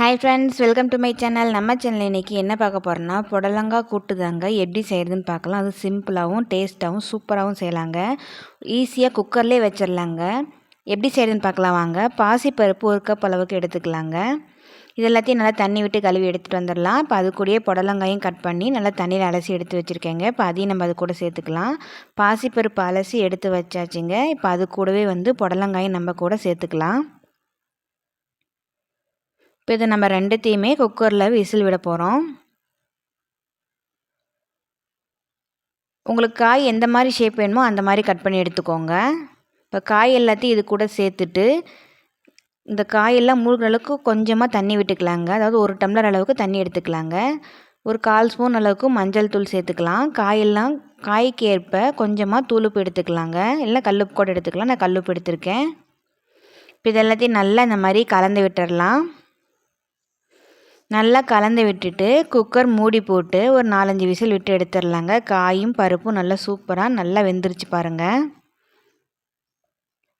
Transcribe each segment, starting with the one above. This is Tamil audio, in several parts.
Hi friends welcome to my channel நம்ம சேனல் இன்றைக்கி என்ன பார்க்க போகிறோன்னா புடலங்காய் கூட்டுதாங்க எப்படி செய்கிறதுன்னு பார்க்கலாம். அது சிம்பிளாகவும் டேஸ்ட்டாகவும் சூப்பராகவும் செய்யலாங்க. ஈஸியாக குக்கர்லேயே வச்சிடலாங்க எப்படி செய்கிறதுன்னு பார்க்கலாம் வாங்க. பாசிப்பருப்பு ஒரு கப் அளவுக்கு எடுத்துக்கலாங்க. இது எல்லாத்தையும் நல்லா தண்ணி விட்டு கழுவி எடுத்துகிட்டு வந்துடலாம் இப்போ அது கூடயே புடலங்காயும் கட் பண்ணி நல்லா தண்ணியில் அலசி எடுத்து வச்சுருக்கேங்க. இப்போ அதையும் நம்ம அது கூட சேர்த்துக்கலாம். பாசிப்பருப்பு அலசி எடுத்து வச்சாச்சுங்க. இப்போ அது கூடவே வந்து புடலங்காயும் நம்ம கூட சேர்த்துக்கலாம். இப்போ இதை நம்ம ரெண்டுத்தையுமே குக்கரில் விசில் விட போகிறோம். உங்களுக்கு காய் எந்த மாதிரி ஷேப் வேணுமோ அந்த மாதிரி கட் பண்ணி எடுத்துக்கோங்க. இப்போ காய் எல்லாத்தையும் இது கூட சேர்த்துட்டு இந்த காயெல்லாம் மூழ்கிற அளவுக்கு கொஞ்சமாக தண்ணி விட்டுக்கலாங்க. அதாவது ஒரு டம்ளர் அளவுக்கு தண்ணி எடுத்துக்கலாங்க. ஒரு கால் ஸ்பூன் அளவுக்கு மஞ்சள் தூள் சேர்த்துக்கலாம். காயெல்லாம் காய்க்கு ஏற்ப கொஞ்சமாக தூளுப்பு எடுத்துக்கலாங்க. இல்லை கல்லுப்பு கூட எடுத்துக்கலாம். நான் கல்லுப்பு எடுத்திருக்கேன். இப்போ இதெல்லாத்தையும் நல்லா இந்த மாதிரி கலந்து விட்டுடலாம் நல்லா கலந்து விட்டுட்டு குக்கர் மூடி போட்டு ஒரு நாலஞ்சு விசில் விட்டு எடுத்துடலாங்க காயும் பருப்பும் நல்லா சூப்பராக நல்லா வெந்துருச்சு பாருங்கள்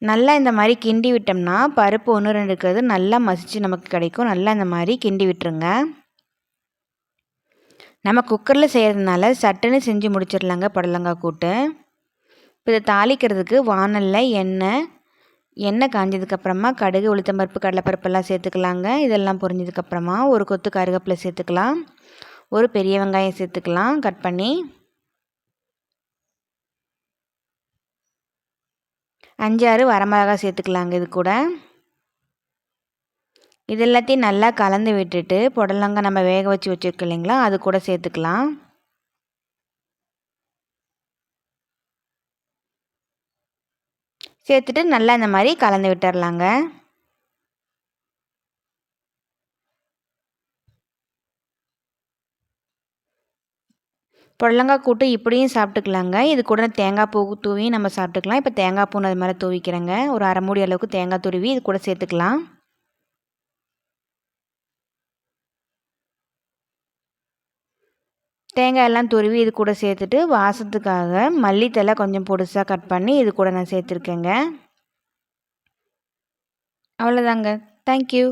நல்லா இந்த மாதிரி கிண்டி விட்டோம்னா பருப்பு ஒன்று ரெண்டு இருக்கிறது நல்லா மசிச்சு நமக்கு கிடைக்கும். நல்லா இந்த மாதிரி கிண்டி விட்டுருங்க. நம்ம குக்கரில் செய்கிறதுனால சட்டுன்னு செஞ்சு முடிச்சிடலாங்க புடலங்காய் கூட்டு. இப்போ இதை தாளிக்கிறதுக்கு வானலில் எண்ணெய் எண்ணெய் காஞ்சதுக்கப்புறமா கடுகு உளுத்தம்பருப்பு கடலைப்பருப்பெல்லாம் சேர்த்துக்கலாங்க. இதெல்லாம் பொரிஞ்சதுக்கப்புறமா ஒரு கொத்து கருவேப்பிலை சேர்த்துக்கலாம். ஒரு பெரிய வெங்காயம் சேர்த்துக்கலாம். கட் பண்ணி அஞ்சாறு வரமிளகா சேர்த்துக்கலாங்க இது கூட. இது எல்லாத்தையும் நல்லா கலந்து விட்டுட்டு புடலங்காய் நம்ம வேக வச்சு வச்சுருக்கோம் இல்லைங்களா அது கூட சேர்த்துக்கலாம். சேர்த்துட்டு நல்லா இந்த மாதிரி கலந்து விட்டுறலாங்க புடலங்காய் கூட்டு இப்படியும் சாப்பிட்டுக்கலாங்க. இது கூட தேங்காய் பூ தூவி நம்ம சாப்பிட்டுக்கலாம். இப்போ தேங்காய் பூ அது மாதிரி தூவிக்கிறேங்க. ஒரு அரை மூடி அளவுக்கு தேங்காய் துருவி இது கூட சேர்த்துக்கலாம். தேங்காய் எல்லாம் துருவி இது கூட சேர்த்துட்டு வாசத்துக்காக மல்லித்தலை கொஞ்சம் பொடுசாக கட் பண்ணி இது கூட நான் சேர்த்துருக்கேங்க. அவ்வளோதாங்க தேங்க்யூ